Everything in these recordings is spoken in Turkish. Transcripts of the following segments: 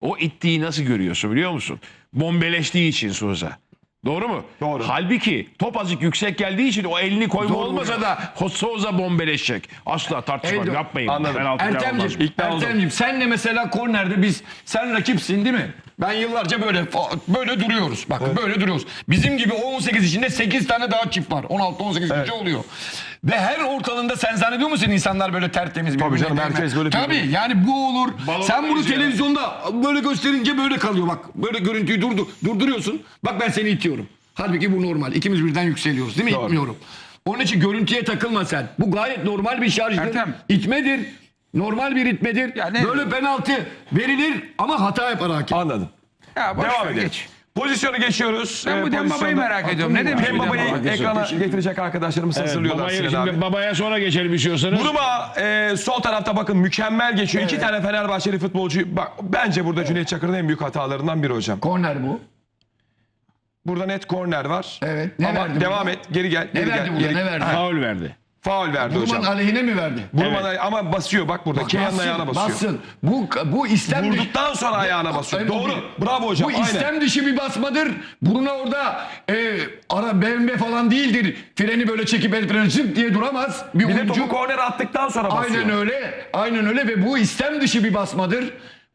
O ittiği nasıl görüyorsun biliyor musun? Bombeleştiği için Souza. Doğru mu? Doğru. Halbuki top azıcık yüksek geldiği için o elini koyma Doğru. olmasa da Souza bombeleşecek. Asla tartışma Eldo- yapmayın. Anladım. Ertemciğim. Ertemciğim senle mesela kornerde biz sen rakipsin değil mi? Ben yıllarca böyle böyle duruyoruz. Bak böyle duruyoruz. Bizim gibi 18 içinde 8 tane daha çift var. 16 18 evet. oluyor. Ve her ortalığında sen zannediyor musun insanlar böyle tertemiz bir Tabii canım, herkes böyle Tabii birbirine- yani bu olur. Balonda sen bunu izliyor. televizyonda böyle gösterince böyle kalıyor bak. Böyle görüntüyü durdu, durduruyorsun. Bak ben seni itiyorum. Halbuki bu normal. İkimiz birden yükseliyoruz değil mi? Doğru. İtmiyorum. Onun için görüntüye takılma sen. Bu gayet normal bir şarjdır. Ertem. İtmedir. Normal bir itmedir. Ya ne- Böyle penaltı verilir ama hata yapar hakem. Anladım. Ya boş Devam ver, edelim. geç. Pozisyonu geçiyoruz. Ben Ee, bu Dembaba'yı pozisyonda- merak ediyorum. Ne demek? Hem bu babayı ekrana getirecek arkadaşlarımız Evet, hazırlıyorlar babaya, Sinan şimdi abi. babaya sonra geçelim istiyorsanız. Buruma e, sol tarafta bakın mükemmel geçiyor. İki tane Fenerbahçeli futbolcu. Bak bence burada Cüneyt Çakır'ın en büyük hatalarından biri hocam. Korner bu. Burada net korner var. Evet, ne Ama verdi devam burada? et. Geri gel. Ne Geri verdi gel. burada? geri- Ne verdi? Faul verdi. Faul verdi Burman hocam. aleyhine mi verdi? Buruma ama basıyor bak burada. Bassın, ayağına basıyor. Bassın. Bu, bu istem dışı- Vurduktan sonra ayağına basıyor. Evet, Doğru. bu- Bravo hocam. Bu Aynen. istem dışı bir basmadır. Buruna orada e, ara BMW falan değildir. Freni böyle çekip el freni zıp diye duramaz. Bir, Bir de oyuncu. topu korner attıktan sonra basıyor. Aynen öyle. Aynen öyle ve bu istem dışı bir basmadır.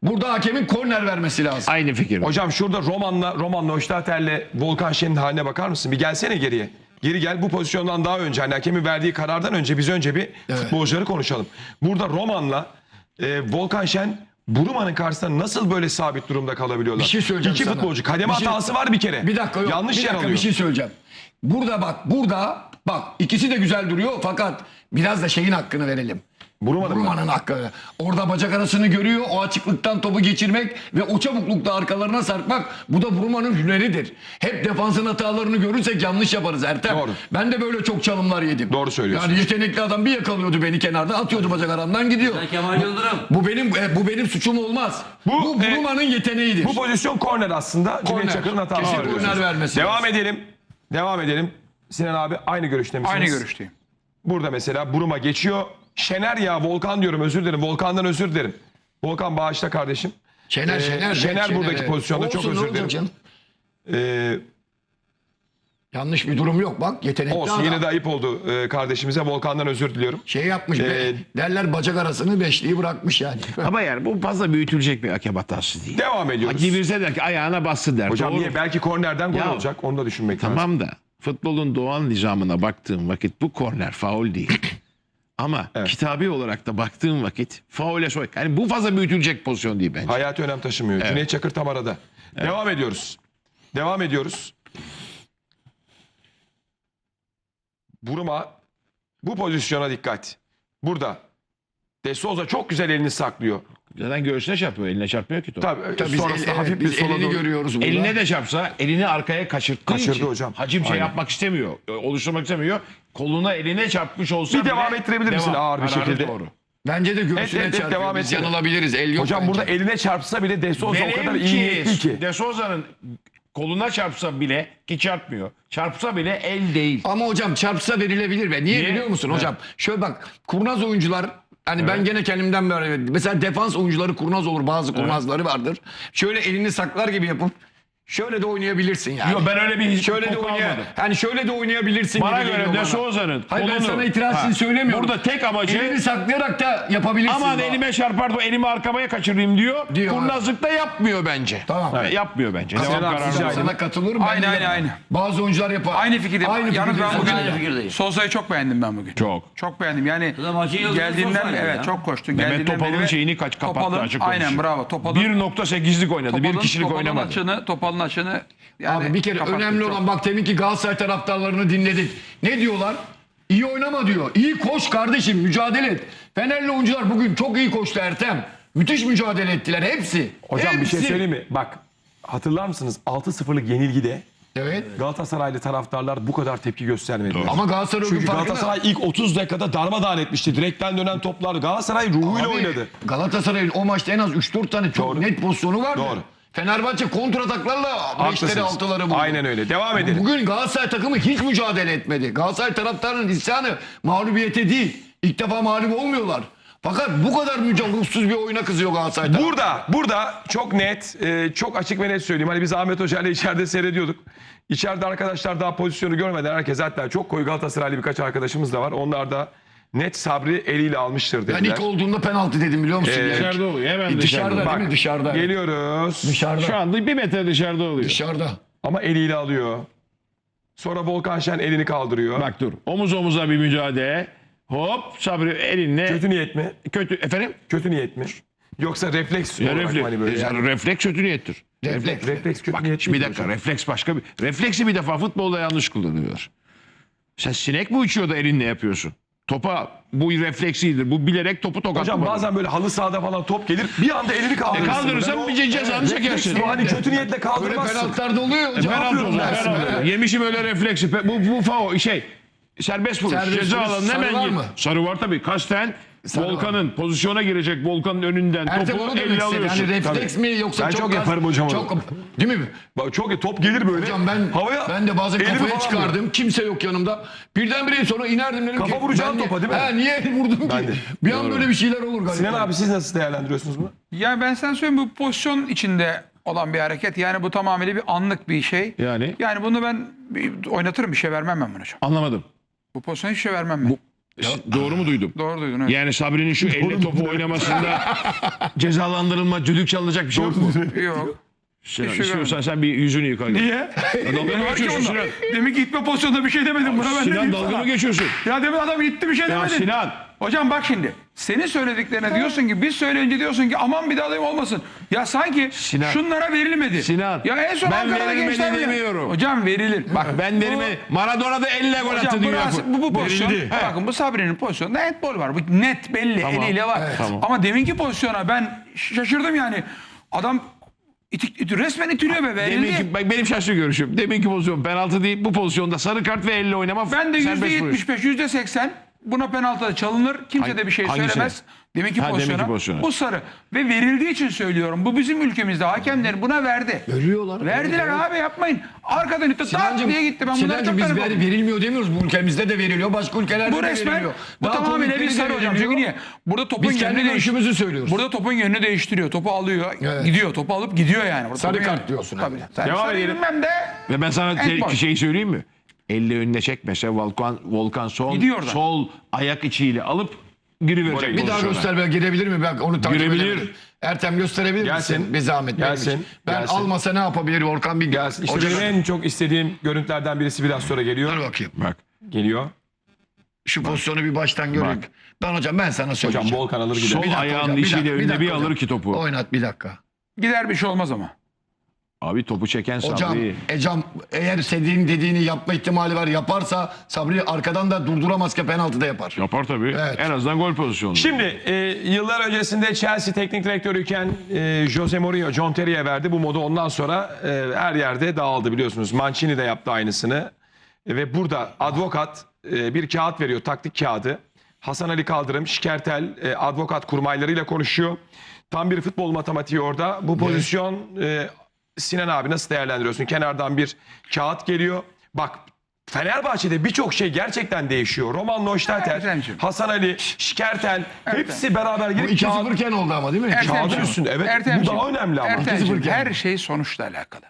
Burada hakemin korner vermesi lazım. Aynı fikir. Hocam şurada Roman'la Roman'la Hoştater'le Volkan Şen'in haline bakar mısın? Bir gelsene geriye. Geri gel bu pozisyondan daha önce hani hakemin verdiği karardan önce biz önce bir futbolcuları konuşalım. Burada Roman'la e, Volkan Şen Buruma'nın karşısında nasıl böyle sabit durumda kalabiliyorlar? Bir şey söyleyeceğim İki sana. futbolcu kademe Bir şey- hatası var bir kere. Bir dakika yok. Yanlış bir yer dakika alıyor. bir şey söyleyeceğim. Burada bak burada bak ikisi de güzel duruyor fakat biraz da şeyin hakkını verelim. Buruma'nın? Buruma'nın hakkı. Orada bacak arasını görüyor. O açıklıktan topu geçirmek ve o çabuklukta arkalarına sarkmak bu da Buruma'nın hüneridir. Hep defansın hatalarını görürsek yanlış yaparız Ertem. Doğru. Ben de böyle çok çalımlar yedim. Doğru söylüyorsun. Yani yetenekli adam bir yakalıyordu beni kenarda atıyordu bacak aramdan gidiyor. Kemal Yıldırım. Bu benim e, bu benim suçum olmaz. Bu, Bu, e, Buruma'nın yeteneğidir. Bu pozisyon korner aslında. Cüneyt Korner. Çakır'ın hatası. Kesin korner vermesi Devam lazım. edelim. Devam edelim. Sinan abi aynı görüşte misiniz? Aynı görüşteyim. Burada mesela Buruma geçiyor. Şener ya Volkan diyorum özür dilerim. Volkan'dan özür dilerim. Volkan bağışla kardeşim. Şener, Ee, Şener, Şener buradaki pozisyonda çok Olsun, ne özür olacak dilerim. canım? Ee, Yanlış bir durum yok bak yetenekli olsun adam. yine de ayıp oldu ee, kardeşimize. Volkan'dan özür diliyorum. Şey yapmış be, Ee, derler bacak arasını beşliği bırakmış yani. Ama yani bu fazla büyütülecek bir hakem hatası değil. Devam ediyoruz. Hacı Birse der ki ayağına bastı der. Hocam Doğru. niye? Belki kornerden gol Ya, olacak. Onu da düşünmek lazım. Tamam da futbolun doğal nizamına baktığım vakit bu korner faul değil. Ama kitabi olarak da baktığım vakit faule soy. Yani bu fazla büyütülecek pozisyon değil bence. Hayati önem taşımıyor. Cüneyt Çakır tam arada. Devam ediyoruz. Devam ediyoruz. Buruma bu pozisyona dikkat. Burada. De Souza çok güzel elini saklıyor. Zaten göğsüne çarpıyor. Eline çarpmıyor ki top. Tabii, Tabii biz sonrasında el- hafif evet, bir biz sola elini doğru. görüyoruz burada. Eline de çarpsa elini arkaya kaçırttığı Kaçırdı için hocam. Hacim şey Aynen. yapmak istemiyor. Oluşturmak istemiyor. Koluna eline çarpmış olsa Bir bile devam ettirebilir misin ağır bir Kararı şekilde? Doğru. Bence de göğsüne Evet, evet, çarpıyor. devam Biz yanılabiliriz. El yok Hocam bence. burada eline çarpsa bile De Souza o kadar iyi niyetli ki. De Souza'nın koluna çarpsa bile ki çarpmıyor. Çarpsa bile el değil. Ama hocam çarpsa verilebilir be. Niye, Niye? biliyor musun hocam? Şöyle bak kurnaz oyuncular Hani ben gene kendimden böyle mesela defans oyuncuları kurnaz olur bazı kurnazları vardır. Şöyle elini saklar gibi yapıp şöyle de oynayabilirsin yani. Yok ben öyle bir şöyle de oynaya, hani şöyle de oynayabilirsin Bana göre De. Souza'nın Hayır ben kolunu- sana itirazını Ha. söylemiyorum. Burada tek amacı elini saklayarak da yapabilirsin. aman bana. elime çarpar da elimi arkaya kaçırayım diyor. Diyor. Kurnazlıkta yapmıyor bence. Tamam. Evet, yapmıyor bence. Devam kararı. Sana katılıyorum. ben Aynı, aynı, aynı. Bazı oyuncular yapar. Aynı fikirdeyim. Aynı Yalnız ben bugün Aynı fikirdeyim. Sosa'yı çok beğendim ben bugün. Çok. Çok beğendim. Yani da geldiğinden evet çok koştu. Mehmet Topal'ın şeyini kaç kapattı açık Aynen bravo. Topal'ın 1.8'lik oynadı. bir kişilik oynamadı. Topal'ın açını yani Abi bir kere önemli çok. olan bak demin ki Galatasaray taraftarlarını dinledik. Ne diyorlar? İyi oynama diyor. İyi koş kardeşim mücadele et. Fenerli oyuncular bugün çok iyi koştu Ertem. Müthiş mücadele ettiler hepsi. Hocam bir şey Hepsi. söyleyeyim mi? Bak hatırlar mısınız 6-0'lık yenilgide Evet. Galatasaraylı taraftarlar bu kadar tepki göstermedi. Ama Galatasaray Çünkü farkında. Galatasaray ilk 30 dakikada darmadağın etmişti. Direkten dönen toplar Galatasaray ruhuyla Abi, oynadı. Galatasaray'ın o maçta en az 3-4 tane çok Doğru. net pozisyonu vardı. Doğru. Fenerbahçe kontrataklarla 5'leri Haklısınız. 6'ları buldu. Aynen öyle. Devam edelim. Bugün Galatasaray takımı hiç mücadele etmedi. Galatasaray taraftarının isyanı mağlubiyete değil. İlk defa mağlup olmuyorlar. Fakat bu kadar mücadelsız bir oyuna kızıyor Galatasaray. Burada, burada çok net, e, çok açık ve net söyleyeyim. Hani biz Ahmet Hoca ile içeride seyrediyorduk. İçeride arkadaşlar daha pozisyonu görmeden herkes hatta çok koyu Galatasaraylı birkaç arkadaşımız da var. Onlar da net Sabri eliyle almıştır Ben dediler. ilk olduğunda penaltı dedim biliyor musun? Ee, Yani Dışarıda oluyor. Hemen dışarıda dışarıda. değil mi? Dışarıda. Geliyoruz. Dışarıda. Şu anda bir metre dışarıda oluyor. Dışarıda. Ama eliyle alıyor. Sonra Volkan Şen elini kaldırıyor. Bak dur. Omuz omuza bir mücadele. Hop Sabri elinle. Kötü niyet mi? Kötü. Efendim? Kötü niyet mi? Yoksa refleks Ya refleks, hani böyle yani? yani refleks kötü niyettir. Refleks. Refleks kötü Bak niyet şimdi bir dakika hocam. refleks başka bir. Refleksi bir defa futbolda yanlış kullanıyorlar. Sen sinek mi uçuyor da elinle yapıyorsun? Topa bu refleksidir. Bu bilerek topu tokatlamadır. Hocam bazen böyle halı sahada falan top gelir bir anda elini E kaldırırsın. kaldırırsan Ben o- bir cezanı çekersin. bu hani kötü niyetle Böyle kaldırmazsın. penaltılarda oluyor E, hocam. penaltı ben penaltı. Yemişim öyle refleksi. Bu, bu faul şey. Serbest vuruş. Serbest Ceza alanına Sarı hemen var gir. mı? Sarı var tabii. Kasten Sarı Volkan'ın pozisyona girecek Volkan'ın önünden Ertem topu onu demek elle istedi. alıyorsun. Hani refleks mi yoksa Ben çok, çok gaz- yaparım hocam onu. Çok, değil mi? Bak çok top gelir böyle. Hocam ben havaya ben de bazen elimi kafaya falan çıkardım. Kimse yok yanımda. Birdenbire sonra inerdim dedim Kafa ki. vuracağın ben niye- topa değil mi? He niye el vurdum ki? De. Bir an böyle bir şeyler olur galiba. Sinan abi siz nasıl değerlendiriyorsunuz bunu? Ya ben sana söyleyeyim bu pozisyon içinde olan bir hareket. Yani bu tamamıyla bir anlık bir şey. Yani? Yani bunu ben bir oynatırım bir şey vermem ben bunu hocam. Anlamadım. Bu pozisyona hiçbir şey vermem ben. Doğru mu duydum? Doğru duydun evet. Yani Sabri'nin şu elle topu oynamasında cezalandırılma, düdük çalınacak bir şey yok mu? Yok. Sinan, şey istiyorsan sen bir yüzünü yıka. Niye? Dalga mı geçiyorsun. Sinan? Demek ki itme pozisyonunda bir şey demedim buna ben ne Sinan diyeyim dalga sana? mı geçiyorsun? Ya demin adam itti bir şey Ya demedin. Sinan. Hocam bak şimdi. Senin söylediklerine diyorsun ki biz söyleyince diyorsun ki aman bir daha alayım olmasın. Ya sanki Sinan. şunlara verilmedi. Sinan, Ya en son ben Ankara'da verilmedi gençler bile- demiyorum. Hocam verilir. Bak Ben derime Maradona da elle gol attı Hocam dünya bu, bu pozisyon. Verildi. He. Bakın bu Sabri'nin pozisyonunda handball var. Bu net belli eliyle var. Tamam. Ama deminki pozisyona ben şaşırdım yani. Adam itik, iti- resmen itiliyor be verildi. Deminki, bak benim şaşlı görüşüm. Deminki pozisyon penaltı değil. Bu pozisyonda sarı kart ve elle oynama. Ben de serbest vuruş. yetmiş beş, yüzde seksen buna penaltıda çalınır. Kimse Hangi- de bir şey hangisine? söylemez. Deminki Ha, deminki pozisyona, pozisyona. bu sarı. Ve verildiği için söylüyorum. Bu bizim ülkemizde hakemler buna verdi. Veriyorlar. Verdiler Evet. abi yapmayın. Arkadan itti tak Sinancım, diye gitti. Ben bunları Sinancım biz tanıdım. ver, verilmiyor demiyoruz. Bu ülkemizde de veriliyor. Başka ülkelerde Bu de resmen veriliyor. bu Daha tamamıyla bir komikleri de sarı hocam. veriliyor. Çünkü niye? Burada topun Biz kendi yönünü değiştiriyor. görüşümüzü söylüyoruz. Burada topun yönünü değiştiriyor. Topu alıyor, Evet. gidiyor. Topu alıp gidiyor yani. Burada Sarı topun kart yönü- diyorsun Tabii. abi. Sen Devam sarı edelim. bilmem de Ve ben sana te- Handball. şeyi söyleyeyim mi? Elle önüne çekmese Volkan, Volkan Gidiyor oradan. sol ayak içiyle alıp giriverecek Bir daha pozisyona. göster be girebilir mi? Ben onu takip Girebilir. edemedim. Ertem gösterebilir Gelsin. misin? Bir zahmet. benim Gelsin. için. Ben Gelsin. almasa ne yapabilir Volkan bir Gelsin. İşte Hoca- benim en çok istediğim görüntülerden birisi biraz sonra geliyor. Dur bakayım. Bak. Geliyor. Şu pozisyonu bir baştan göreyim. Bak. Ben hocam ben sana söyleyeceğim. Hocam Volkan alır gider. Sol Bir dakika ayağının hocam, bir içiyle dakika, bir önüne bir, dakika alır hocam. ki topu. Oynat bir dakika. gider bir şey olmaz ama. Abi topu çeken Hocam, Sabri. Ecam eğer istediğin dediğini yapma ihtimali var. Yaparsa Sabri arkadan da durduramaz ki penaltı da yapar. Yapar tabii. Evet. En azından gol pozisyonu. Şimdi e, yıllar öncesinde Chelsea teknik direktörüyken e, Jose Mourinho, John Terry'e verdi. Bu modu ondan sonra e, her yerde dağıldı biliyorsunuz. Mancini de yaptı aynısını. E, ve burada advokat e, bir kağıt veriyor, taktik kağıdı. Hasan Ali Kaldırım, Şikertel e, advokat kurmaylarıyla konuşuyor. Tam bir futbol matematiği orada. Bu pozisyon e, Sinan abi nasıl değerlendiriyorsun? Kenardan bir kağıt geliyor. Bak Fenerbahçe'de birçok şey gerçekten değişiyor. Roman Neustadter, Ertemciğim. Hasan Ali, Şikertel hepsi beraber Bu girip kağıt 2-0 iken oldu ama değil mi? Ertem- kağıdın Ertemciğim. üstünde. Evet bu Ertemciğim, daha önemli ama. Ertemciğim, 2-0 her şey sonuçla alakalı.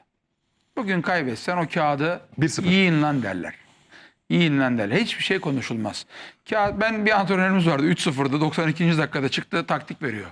Bugün kaybetsen o kağıdı 1-0. yiyin lan derler. Yiyin lan derler. Hiçbir şey konuşulmaz. Kağıt, ben bir antrenörümüz vardı 3-0'da 92. dakikada çıktı taktik veriyor.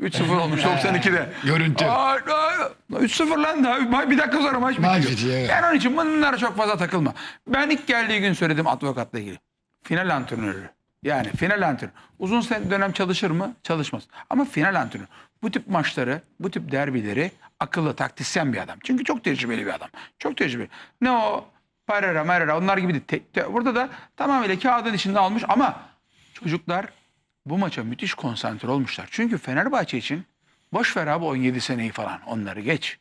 3-0 olmuş 92'de. Görüntü. Ay, ay, 3-0 lan daha bir dakika sonra maç bitiyor. Maç bitiyor, evet. Yani onun için bunlara çok fazla takılma. Ben ilk geldiği gün söyledim advokatla ilgili. Final antrenörü. Yani final antrenörü. Uzun sen- dönem çalışır mı? Çalışmaz. Ama final antrenörü. Bu tip maçları, bu tip derbileri akıllı, taktisyen bir adam. Çünkü çok tecrübeli bir adam. Çok tecrübeli. Ne o Parera, Merera onlar gibi değil. Te- te- burada da tamamıyla kağıdın içinde almış ama çocuklar bu maça müthiş konsantre olmuşlar. Çünkü Fenerbahçe için boş ver abi 17 seneyi falan onları geç.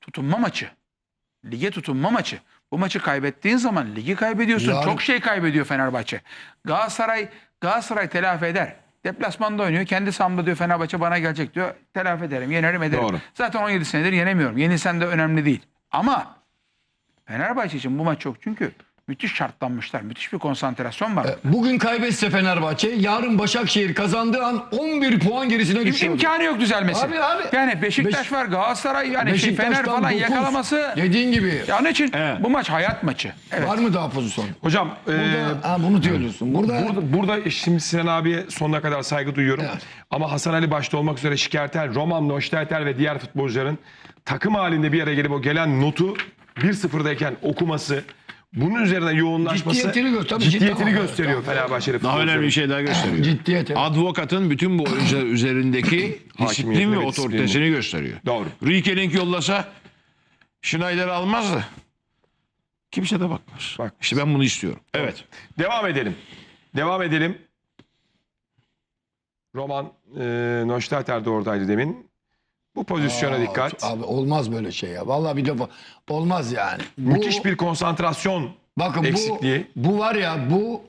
Tutunma maçı. Lige tutunma maçı. Bu maçı kaybettiğin zaman ligi kaybediyorsun. Yarın- Çok şey kaybediyor Fenerbahçe. Galatasaray Galatasaray telafi eder. Deplasmanda oynuyor. Kendi sahamda diyor Fenerbahçe bana gelecek diyor. Telafi ederim, yenerim ederim. Doğru. Zaten 17 senedir yenemiyorum. Yenilsen de önemli değil. Ama Fenerbahçe için bu maç çok çünkü Müthiş şartlanmışlar. Müthiş bir konsantrasyon var. Bugün kaybetse Fenerbahçe, yarın Başakşehir kazandığı an 11 puan gerisine düşüyor. İmkanı yok düzelmesi. Abi, abi. Yani Beşiktaş Beş- var, Galatasaray yani şey, Fener falan dokuz. yakalaması. Dediğin gibi. Ya onun için Evet. bu maç hayat maçı. Evet. Var mı daha pozisyon? Hocam e, Burada, ha, bunu diyorsun. Burada, Burada, burada şimdi Sinan abiye sonuna kadar saygı duyuyorum. Ama Hasan Ali başta olmak üzere Şikertel, Roman Noştertel ve diğer futbolcuların takım halinde bir araya gelip o gelen notu 1-0'dayken okuması, bunun üzerine yoğunlaşması Ciddiyetini gö- tabii ciddiyetini ciddi- gösteriyor Tamam, Fenerbahçeli Daha önemli bir şey daha gösteriyor. Ciddiyet, evet. Advokatın bütün bu oyuncular üzerindeki disiplin ve otoritesini gösteriyor. Doğru. Riekeling yollasa Schneider almazdı. Kimse de bakmaz. Bak. İşte ben bunu istiyorum. Evet. Devam edelim. Devam edelim. Roman e, Noştertel de oradaydı demin. Bu pozisyona Aa, dikkat. Abi olmaz böyle şey ya. Vallahi bir defa olmaz yani. Bu- Müthiş bir konsantrasyon Bakın eksikliği. bu bu var ya bu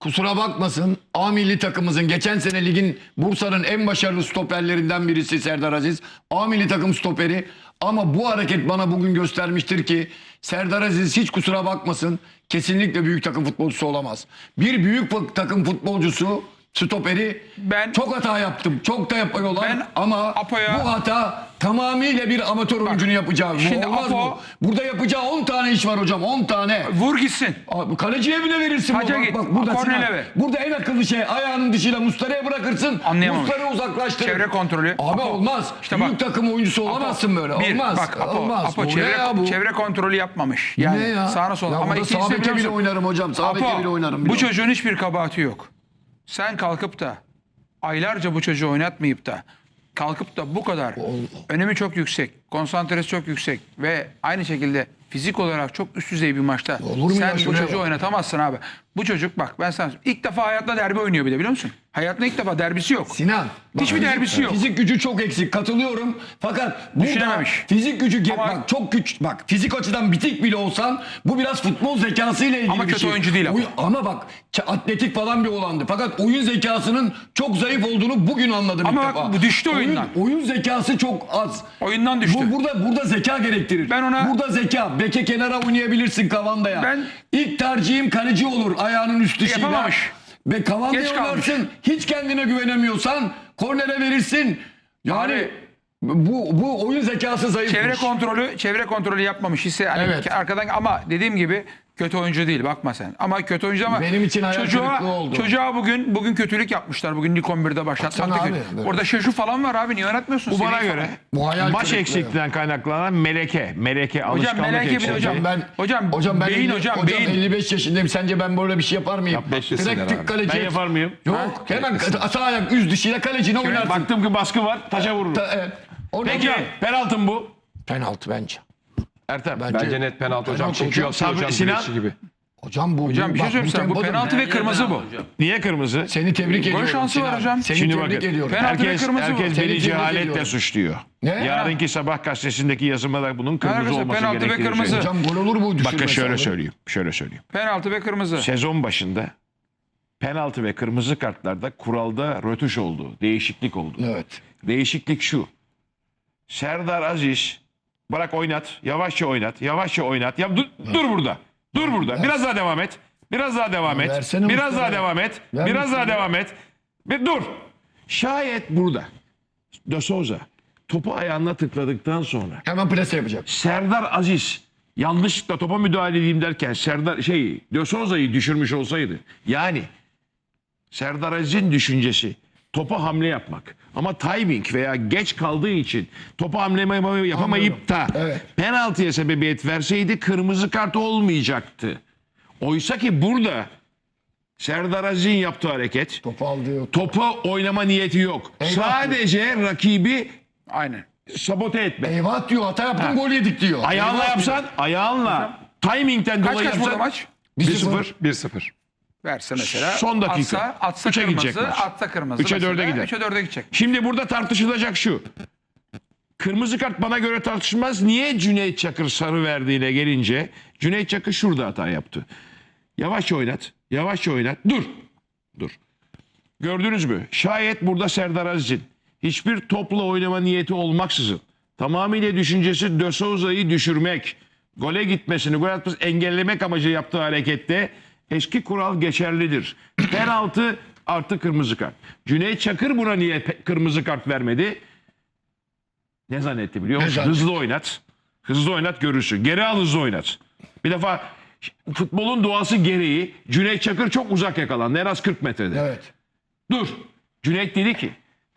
kusura bakmasın A milli takımımızın geçen sene ligin Bursa'nın en başarılı stoperlerinden birisi Serdar Aziz. A milli takım stoperi ama bu hareket bana bugün göstermiştir ki Serdar Aziz hiç kusura bakmasın kesinlikle büyük takım futbolcusu olamaz. Bir büyük takım futbolcusu stoperi Ben- çok hata yaptım. Çok da yapıyorlar Ben ama Apo'ya- bu hata tamamıyla bir amatör oyuncunun yapacağı. Bu şimdi olmaz Apo- bu. Burada yapacağı 10 tane iş var hocam 10 tane. Vur gitsin. Kaleciye bile verirsin. Taca bak, git. bak burada, Sinan, ver. burada en akıllı şey ayağının dışıyla Mustara'ya bırakırsın. Anlayamamış. Mustara'yı uzaklaştırır. Çevre kontrolü. Abi Apo. olmaz. İşte Büyük bak. takım oyuncusu olamazsın böyle. Bir, olmaz. Bak Apo, olmaz. Apo çevre, ya bu? çevre kontrolü yapmamış. Yani ya? sağına sola. Ya Ama ikincisi bile oynarım hocam. Sağ Apo, bile oynarım. bu çocuğun hiçbir kabahati yok. Sen kalkıp da aylarca bu çocuğu oynatmayıp da kalkıp da bu kadar önemi çok yüksek, konsantresi çok yüksek ve aynı şekilde fizik olarak çok üst düzey bir maçta Olur mu ya? sen bu Şuraya çocuğu bak. oynatamazsın abi. Bu çocuk bak ben sana ilk defa hayatında derbi oynuyor bir de biliyor musun? Hayatında ilk defa derbisi yok. Sinan. bak, Hiçbir fizik- derbisi yok. Fizik gücü çok eksik. Katılıyorum. Fakat burada Düşünememiş. fizik gücü ge- Ama- bak çok güç. Bak fizik açıdan bitik bile olsan bu biraz futbol zekasıyla ilgili Ama bir kötü şey. oyuncu değil ama. Oy- ama bak ç- atletik falan bir olandı. Fakat oyun zekasının çok zayıf olduğunu bugün anladım Ama ilk bak defa. bu düştü Oyun- oyundan. Oyun zekası çok az. Oyundan düştü. Bu, burada burada zeka gerektirir. Ben ona- Burada zeka. Beke kenara oynayabilirsin Kavanda'ya. Ben- İlk tercihim kaleci olur ayağının üst dışıyla. Yapamamış. Ve kalmış. oynarsın. Hiç kendine güvenemiyorsan kornere verirsin. Yani bu bu oyun zekası zayıfmış. Çevre kontrolü çevre kontrolü yapmamış ise hani Evet. arkadan ama dediğim gibi kötü oyuncu değil bakma sen. Ama kötü oyuncu ama Benim için hayal çocuğa, kırıklığı oldu. Çocuğa bugün bugün kötülük yapmışlar. Bugün lig 11'de başlatmak. Baksana abi. Orada şaşı falan var abi niye oynatmıyorsun? Bu bana göre Bu hayal maç kırıklığı. eksikliğinden kaynaklanan meleke. Meleke Hocam alışkanlık meleke bir eksikliği. hocam. ben Hocam, hocam ben beyin 50 hocam, beyin. 55 yaşındayım. Sence ben böyle bir şey yapar mıyım? Yapmışsın Direkt herhalde. tık kaleci. Ben yapar mıyım? Yok. Hemen sağ ayak üst dışıyla kalecine oynarsın. Baktım ki baskı var taşa vururum. Ta- evet. Orada Peki hocam- penaltı mı bu? Penaltı bence. Ertem. Bence net penaltı hocam. Penaltı Çekiyor hocam. hocam. Sinan- gibi. Hocam bu Hocam bir şey söyleyeyim sana. Bu penaltı ve kırmızı bu. Niye kırmızı? Seni tebrik ediyorum. şansı var hocam. Seni Şimdi tebrik bakın. ediyorum. Penaltı ve Herkes, kırmızı bu. herkes Seni beni cehaletle suçluyor. Ne? Yarınki sabah gazetesindeki yazıma da bunun kırmızı Arkadaşlar, olması penaltı ve gerektiğini kırmızı. söylüyorum. Hocam gol olur bu düşürmesi. Bakın şöyle söyleyeyim. Şöyle söyleyeyim. Penaltı ve kırmızı. Sezon başında penaltı ve kırmızı kartlarda kuralda rötuş oldu. Değişiklik oldu. Evet. Değişiklik şu. Serdar Aziz bırak oynat. Yavaşça oynat. Yavaşça oynat. Ya dur, dur burada. Dur burada. Biraz daha devam et. Biraz daha devam et. versene Biraz daha devam et. Ver Biraz daha Mustafa. devam et. Bir dur. Şayet burada De Souza topu ayağına tıkladıktan sonra Hemen plase yapacak. Serdar Aziz yanlışlıkla topa müdahale edeyim derken Serdar şey De Souza'yı düşürmüş olsaydı yani Serdar Aziz'in düşüncesi topa hamle yapmak ama timing veya geç kaldığı için topa hamle yapama- yapamayıp da Evet. penaltıya sebebiyet verseydi kırmızı kart olmayacaktı. Oysa ki burada Serdar Aziz'in yaptığı hareket Topu aldı. topa oynama niyeti yok. Eyvah. Sadece rakibi Aynen. sabote etme. Eyvah diyor hata yaptın gol yedik diyor. Ayağınla Eyvah yapsan, ayağınla timingten Kaç dolayı kaç burada yapsan maç? 1-0. 1-0. Verse mesela. Son dakika. Atsa, atsa Üçe kırmızı, maç. atsa kırmızı. Üçe mesela. dörde gider. Üçe dörde gidecek. Şimdi burada tartışılacak şu. Kırmızı kart bana göre tartışılmaz. Niye Cüneyt Çakır sarı verdiğine gelince Cüneyt Çakır şurada hata yaptı. Yavaşça oynat. Yavaşça oynat. Dur. Dur. Gördünüz mü? Şayet burada Serdar Aziz'in hiçbir topla oynama niyeti olmaksızın tamamıyla düşüncesi De Souza'yı düşürmek, gole gitmesini, gol atmasını engellemek amacı yaptığı harekette eski kural geçerlidir. Penaltı artı kırmızı kart. Cüneyt Çakır buna niye kırmızı kart vermedi? Ne zannetti biliyor musun? zannetti? Hızlı oynat. Hızlı oynat görürsün. Geri al hızlı oynat. Bir defa futbolun doğası gereği Cüneyt Çakır çok uzak yakalandı. En az 40 metrede. Evet. Dur. Cüneyt dedi ki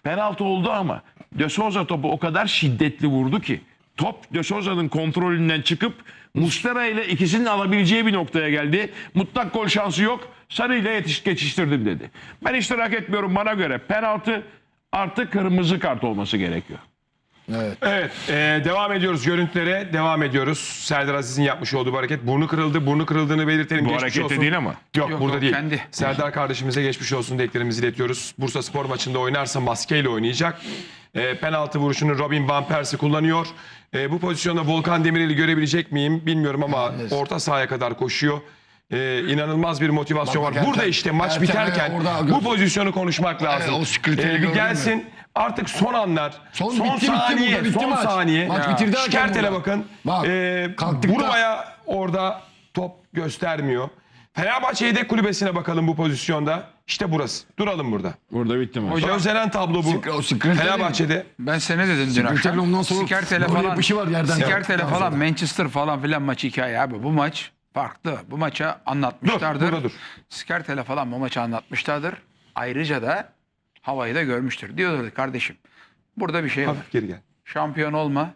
penaltı oldu ama De Souza topu o kadar şiddetli vurdu ki top De Souza'nın kontrolünden çıkıp Mustera ile ikisinin alabileceği bir noktaya geldi. Mutlak gol şansı yok. Sarı ile yetiş geçiştirdim dedi. Ben iştirak etmiyorum bana göre. Penaltı artı kırmızı kart olması gerekiyor. Evet. Evet, e, devam ediyoruz görüntülere. Devam ediyoruz. Serdar Aziz'in yapmış olduğu bu hareket. Burnu kırıldı. Burnu kırıldığını belirtelim. Bu Geçmiş harekette olsun. değil ama. Yok, Yok, burada yok, değil. kendi. Serdar kardeşimize geçmiş olsun dileklerimizi iletiyoruz. Bursa Spor maçında oynarsa maskeyle oynayacak. E, penaltı vuruşunu Robin Van Persie kullanıyor. E, bu pozisyonda Volkan Demirel'i görebilecek miyim bilmiyorum ama Evet. orta sahaya kadar koşuyor. E, inanılmaz bir motivasyon Bak, var. bak, Burada Ertem- işte maç Ertem, biterken evet, orada bu gör- pozisyonu konuşmak lazım. o skriteri E, bir gördün mü? gelsin. Artık son anlar, Son son, bitti, bitti saniye, burada, bitti son maç. saniye. Maç bitirdi hakem burada. bakın. Bak, Ee, kalktık da- Buraya orada top göstermiyor. Fenerbahçe yedek kulübesine bakalım bu pozisyonda. İşte burası. Duralım burada. Burada bitti mi? Hocam- Özlenen tablo bu. Skr- o Fenerbahçe'de. Ben sana dedim dün Sekreterin akşam. ondan sonra Sikertele gol falan. yapışı var yerden. Sikertele Evet. falan Manchester falan filan maç hikaye abi. Bu maç farklı. Bu maça anlatmışlardır. Dur, burada dur. Sikertele falan bu maçı anlatmışlardır. Ayrıca da havayı da görmüştür. Diyorlar ki, kardeşim burada bir şey var. Hafif geri gel. Şampiyon olma.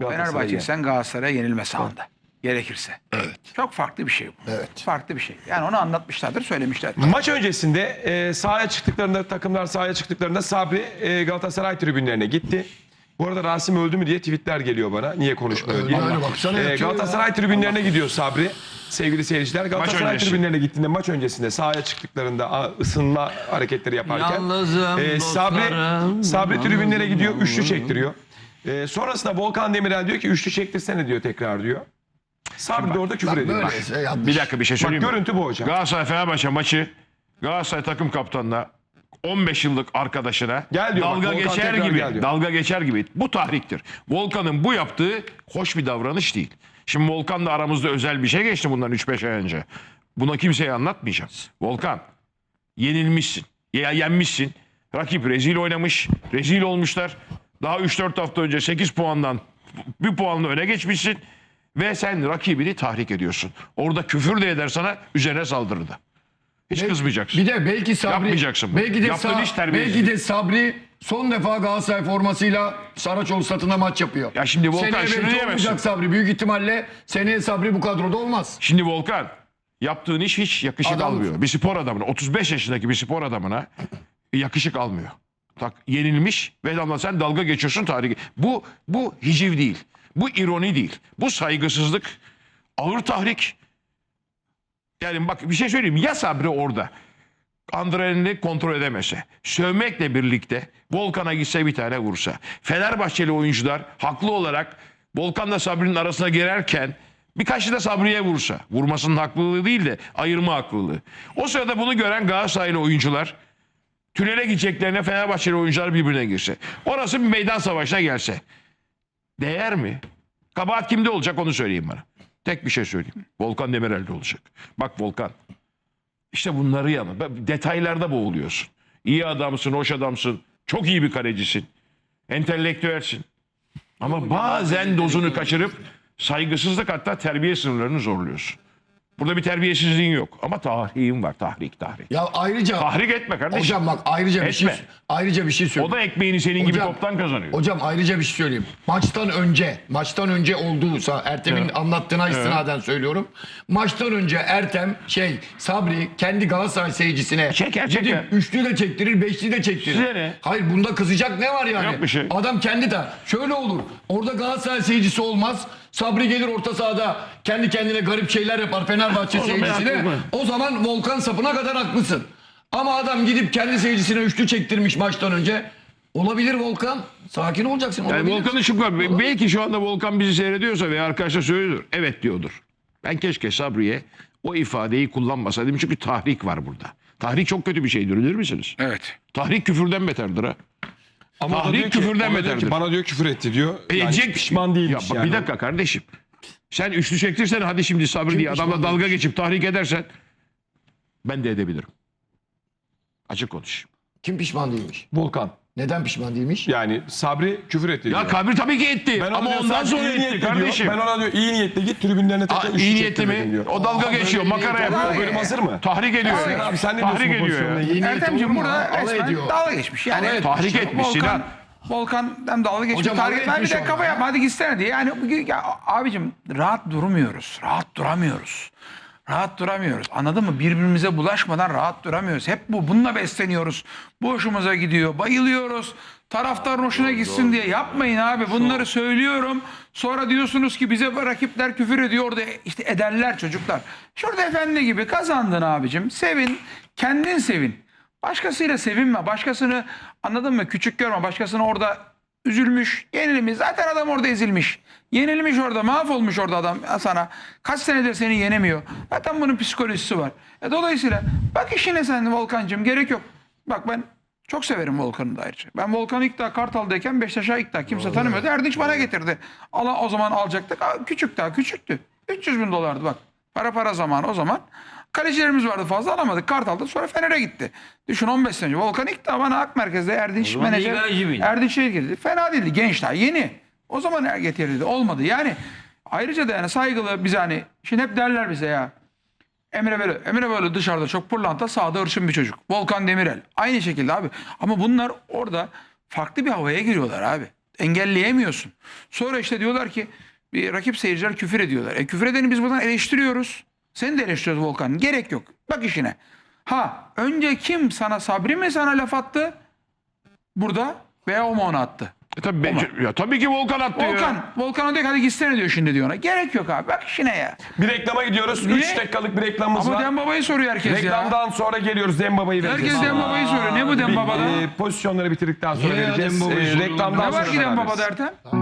Galatasaray'a Fenerbahçe gel. sen Galatasaray'a yenilme sahanda. Gerekirse. Evet. Çok farklı bir şey bu. Evet. Farklı bir şey. Yani onu anlatmışlardır, söylemişler. Maç öncesinde e, sahaya çıktıklarında takımlar sahaya çıktıklarında Sabri e, Galatasaray tribünlerine gitti. Bu arada Rasim öldü mü diye tweetler geliyor bana. Niye konuşmuyor diye. Yani baksana E, yatıyor Galatasaray ya. tribünlerine gidiyor Sabri. Sevgili seyirciler Galatasaray öncesi. tribünlerine gittiğinde maç öncesinde sahaya çıktıklarında a, ısınma hareketleri yaparken Yalnızım e, Sabri dostlarım, Sabri tribünlere gidiyor üçlü çektiriyor. E, sonrasında Volkan Demirel diyor ki üçlü çektirsene diyor tekrar diyor. Sabri de orada küfür Bak ediyor. böyle şey. Bir dakika bir şey bak söyleyeyim mi? görüntü bu hocam. Galatasaray Fenerbahçe maçı Galatasaray takım kaptanına 15 yıllık arkadaşına Gel diyor bak, dalga Volkan geçer tekrar gibi gel diyor. dalga geçer gibi bu tahriktir. Volkan'ın bu yaptığı hoş bir davranış değil. Şimdi Volkan'la aramızda özel bir şey geçti bundan 3-5 ay önce. Buna kimseye anlatmayacağım. Volkan yenilmişsin. Ya yenmişsin. Rakip rezil oynamış. Rezil olmuşlar. Daha 3-4 hafta önce 8 puandan bir puanla öne geçmişsin. Ve sen rakibini tahrik ediyorsun. Orada küfür de eder sana üzerine saldırır da. Hiç kızmayacaksın. Bir de belki Sabri Yapmayacaksın bunu. belki de, Yaptığın Sa- terbiyesiz. belki de Sabri son defa Galatasaray formasıyla Saraçoğlu statında maç yapıyor. Ya şimdi Volkan seneye şunu belki diyemezsin. olmayacak Sabri. Büyük ihtimalle seneye Sabri bu kadroda olmaz. Şimdi Volkan yaptığın iş hiç yakışık Adam- almıyor. Bir spor adamına 35 yaşındaki bir spor adamına yakışık almıyor. Tak yenilmiş ve ama sen dalga geçiyorsun tarihi. Bu bu hiciv değil. Bu ironi değil. Bu saygısızlık. Ağır tahrik. Yani bak bir şey söyleyeyim. Ya Sabri orada adrenalini kontrol edemese, sövmekle birlikte Volkan'a gitse bir tane vursa. Fenerbahçeli oyuncular haklı olarak Volkan'la Sabri'nin arasına girerken birkaç da Sabri'ye vursa. Vurmasının haklılığı değil de ayırma haklılığı. O sırada bunu gören Galatasaraylı oyuncular tünele gideceklerine Fenerbahçeli oyuncular birbirine girse. Orası bir meydan savaşına gelse. Değer mi? Kabahat kimde olacak onu söyleyeyim bana. Tek bir şey söyleyeyim. Volkan Demirel'de olacak. Bak Volkan. İşte bunları yanı. Detaylarda boğuluyorsun. İyi adamsın, hoş adamsın. Çok iyi bir kalecisin. Entelektüelsin. Ama bazen dozunu kaçırıp saygısızlık hatta terbiye sınırlarını zorluyorsun. Burada bir terbiyesizliğin yok. Ama tahriğin var. Tahrik, tahrik. Ya ayrıca Tahrik etme kardeşim. hocam bak ayrıca bir şey Etme. ayrıca bir şey o söyleyeyim. da ekmeğini senin gibi Hocam- toptan kazanıyor. Hocam ayrıca bir şey söyleyeyim. Maçtan önce, maçtan önce olduğuysa Ertem'in anlattığına istinaden söylüyorum. Maçtan önce Ertem şey Sabri kendi Galatasaray seyircisine Çeker, gidip çeker. üçlü de çektirir, beşli de çektirir. Size ne? Hayır bunda kızacak ne var yani? Yok bir şey. Adam kendi de şöyle olur. Orada Galatasaray seyircisi olmaz. Sabri gelir orta sahada kendi kendine garip şeyler yapar Fenerbahçe seyircisine. O zaman Volkan sapına kadar haklısın. Ama adam gidip kendi seyircisine üçlü çektirmiş maçtan önce. Olabilir Volkan. Sakin olacaksın. Yani olabilir. Volkan'ın şu var. Belki şu anda Volkan bizi seyrediyorsa veya arkadaşlar söylüyordur. Evet diyordur. Ben keşke Sabri'ye o ifadeyi kullanmasaydım. Çünkü tahrik var burada. Tahrik çok kötü bir şeydir. Bilir misiniz? Evet. Tahrik küfürden beterdir ha. Ama o da Tahrik diyor ki- küfürden o da diyor ki, beterdir. Bana diyor küfür etti diyor. Yani Edecek pişman değilmiş ya, bak yani. Bir dakika kardeşim. Sen üçlü çektirsen hadi şimdi Sabri diye adamla dalga geçip tahrik edersen ben de edebilirim. Açık konuş. Kim pişman değilmiş? Volkan. Neden pişman değilmiş? Yani Sabri küfür etti. Ya diyor. Kabir tabii ki etti Ben ona ama diyor, ondan sen sonra iyi etti niyetli kardeşim. Diyor. Ben ona diyor iyi niyetli git tribünlerine Aa, tekrar iyi niyetli mi? diyor. O dalga geçiyor, makara iyi yapıyor. O bölüm hazır mı? Tahrik ediyor. Sinan abi sen ne Tahrik diyorsun bu ediyor ya. Ertemciğim burada Alay resmen ediyor. dalga geçmiş. Yani Alay Tahrik etmiş. etmiş Volkan, Sinan. Volkan hem dalga geçmiş. Hocam tahrik alay etmiş. Bir etmiş de kafa ya. yapma hadi gitsene diye. Yani ya, abicim rahat durmuyoruz. Rahat duramıyoruz. Rahat duramıyoruz. Anladın mı? Birbirimize bulaşmadan rahat duramıyoruz. Hep bu. Bununla besleniyoruz. Bu hoşumuza gidiyor. Bayılıyoruz. Taraftarın hoşuna gitsin diye. Yapmayın abi. Bunları söylüyorum. Sonra diyorsunuz ki bize rakipler küfür ediyor. Orada işte ederler çocuklar. Şurada efendi gibi kazandın abicim. Sevin. Kendin sevin. Başkasıyla sevinme. Başkasını anladın mı? Küçük görme. Başkasını orada üzülmüş. Yenilmiş. Zaten adam orada ezilmiş. Yenilmiş orada. Mahvolmuş orada adam sana. Kaç senedir seni yenemiyor. Zaten bunun psikolojisi var. E, dolayısıyla bak işine sen Volkan'cığım. Gerek yok. Bak ben çok severim Volkan'ı da ayrıca. Ben Volkan'ı ilk daha Kartal'dayken Beşiktaş'a ilk daha kimse tanımıyordu. Erdinç bana getirdi. Ala, o zaman alacaktık. Aa, Küçük daha küçüktü. 300 bin dolardı bak. Para para zamanı o zaman. Kalecilerimiz vardı fazla alamadık. Kartal'da sonra Fener'e gitti. Düşün 15 sene önce. Volkan daha bana Ak Merkez'de Erdinç menajer. kaleci miydi? Erdinç şey girdi. Fena değildi. Genç daha yeni. O zaman er getirildi. Olmadı. Yani ayrıca da yani saygılı bize hani şimdi hep derler bize ya. Emre böyle, Emre böyle dışarıda çok pırlanta, sağda hırçın bir çocuk. Volkan Demirel. Aynı şekilde abi. Ama bunlar orada farklı bir havaya giriyorlar abi. Engelleyemiyorsun. Sonra işte diyorlar ki bir rakip seyirciler küfür ediyorlar. E küfür edeni biz buradan eleştiriyoruz. Seni de eleştiriyoruz Volkan. Gerek yok. Bak işine. Ha önce kim sana Sabri mi sana laf attı? Burada veya o mu ona attı? E tabii, ben- ya tabii ki Volkan attı Volkan. ya. Volkan diyor hadi gitsene diyor şimdi diyor ona. Gerek yok abi. Bak işine ya. Bir reklama gidiyoruz. Niye? 3 dakikalık bir reklamımız Ama var. Dembaba'yı soruyor herkes ya. Reklamdan sonra geliyoruz Dembaba'yı vereceğiz. Herkes Dembaba'yı soruyor. Ne bu Dembaba'da? Bir, e, pozisyonları bitirdikten sonra Niye ya vereceğiz. E, reklamdan Ne var ki. Dembaba'da Ertem?